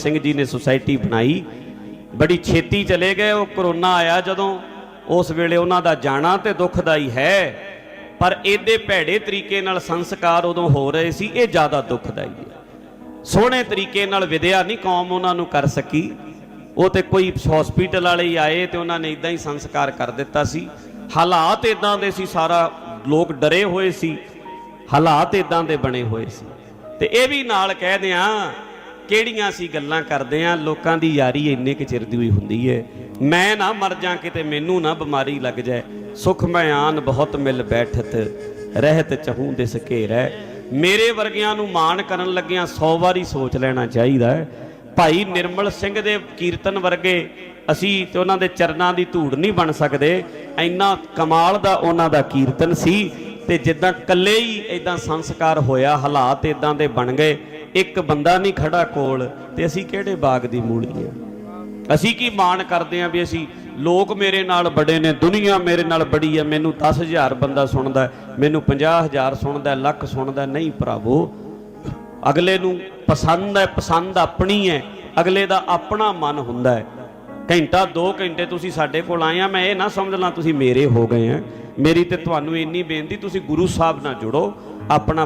ਸਿੰਘ ਜੀ ਨੇ ਸੁਸਾਇਟੀ ਬਣਾਈ। ਬੜੀ ਛੇਤੀ ਚਲੇ ਗਏ, ਉਹ ਕਰੋਨਾ ਆਇਆ ਜਦੋਂ। ਉਸ ਵੇਲੇ ਉਹਨਾਂ ਦਾ ਜਾਣਾ ਤੇ ਦੁਖਦਾਈ ਹੈ, ਪਰ ਇਹਦੇ ਭੈੜੇ ਤਰੀਕੇ ਨਾਲ ਸੰਸਕਾਰ ਉਦੋਂ ਹੋ ਰਹੇ ਸੀ, ਇਹ ਜ਼ਿਆਦਾ ਦੁਖਦਾਈ ਹੈ। ਸੋਹਣੇ ਤਰੀਕੇ ਨਾਲ ਵਿਦਿਆ ਨਹੀਂ ਕੌਮ ਉਹਨਾਂ ਨੂੰ ਕਰ ਸਕੀ। ਉਹ ਤੇ ਕੋਈ ਹਸਪੀਟਲ ਵਾਲੇ ਹੀ ਆਏ ਤੇ ਉਹਨਾਂ ਨੇ ਇਦਾਂ ਹੀ ਸੰਸਕਾਰ ਕਰ ਦਿੱਤਾ ਸੀ। ਹਾਲਾਤ ਇਦਾਂ ਦੇ ਸੀ, ਸਾਰਾ ਲੋਕ ਡਰੇ ਹੋਏ ਸੀ। ਹਾਲਾਤ ਇਦਾਂ ਦੇ ਬਣੇ ਹੋਏ ਸੀ। ਤੇ ਇਹ ਵੀ ਨਾਲ ਕਹਿ ਦਿਆਂ ਕਿਹੜੀਆਂ ਅਸੀਂ ਗੱਲਾਂ ਕਰਦੇ ਆ? ਲੋਕਾਂ ਦੀ ਯਾਰੀ ਇੰਨੇ ਕਿ ਚਿਰ ਦੀ ਹੋਈ ਹੁੰਦੀ ਹੈ ਮੈਂ ਨਾ ਮਰ ਜਾ ਕਿਤੇ ਮੈਨੂੰ ਨਾ ਬਿਮਾਰੀ ਲੱਗ ਜਾਏ। ਸੁਖ ਮਿਆਨ ਬਹੁਤ ਮਿਲ ਬੈਠਤ, ਰਹਿਤ ਚਹੂੰ ਦਿਸ ਘੇਰੈ। ਮੇਰੇ ਵਰਗਿਆਂ ਨੂੰ ਮਾਣ ਕਰਨ ਲੱਗਿਆਂ 100 ਵਾਰੀ ਸੋਚ ਲੈਣਾ ਚਾਹੀਦਾ ਹੈ ਭਾਈ ਨਿਰਮਲ ਸਿੰਘ ਦੇ ਕੀਰਤਨ ਵਰਗੇ ਅਸੀਂ ਤੇ ਉਹਨਾਂ ਦੇ ਚਰਨਾਂ ਦੀ ਧੂੜ ਨਹੀਂ ਬਣ ਸਕਦੇ। ਇੰਨਾ ਕਮਾਲ ਦਾ ਉਹਨਾਂ ਦਾ ਕੀਰਤਨ ਸੀ ਤੇ ਜਿੱਦਾਂ ਕੱਲੇ ਹੀ ਇਦਾਂ ਸੰਸਕਾਰ ਹੋਇਆ, ਹਾਲਾਤ ਇਦਾਂ ਦੇ ਬਣ ਗਏ। ਇੱਕ ਬੰਦਾ ਨਹੀਂ ਖੜਾ ਕੋਲ ਤੇ ਅਸੀਂ ਕਿਹੜੇ ਬਾਗ ਦੀ ਮੂਲੀ ਆ? ਅਸੀਂ ਕੀ ਮਾਣ ਕਰਦੇ ਆ ਵੀ ਅਸੀਂ ਲੋਕ ਮੇਰੇ ਨਾਲ ਬੜੇ ਨੇ ਦੁਨੀਆ ਮੇਰੇ ਨਾਲ ਬੜੀ ਹੈ ਮੈਨੂੰ 10000 ਬੰਦਾ ਸੁਣਦਾ ਹੈ, ਮੈਨੂੰ 50000 ਸੁਣਦਾ ਲੱਖ ਸੁਣਦਾ ਨਹੀਂ ਭਰਾਵੋ ਅਗਲੇ ਨੂੰ ਪਸੰਦ ਹੈ ਪਸੰਦ ਆਪਣੀ ਹੈ ਅਗਲੇ ਦਾ ਆਪਣਾ ਮਨ ਹੁੰਦਾ ਹੈ। ਘੰਟਾ 2 ਘੰਟੇ ਤੁਸੀਂ ਸਾਡੇ ਕੋਲ ਆਏ ਆ ਮੈਂ ਇਹ ਨਾ ਸਮਝ ਲਾਂ ਤੁਸੀਂ ਮੇਰੇ ਹੋ ਗਏ ਆ। ਮੇਰੀ ਤੇ ਤੁਹਾਨੂੰ ਇੰਨੀ ਬੇਨਤੀ ਤੁਸੀਂ ਗੁਰੂ ਸਾਹਿਬ ਨਾਲ ਜੁੜੋ ਆਪਣਾ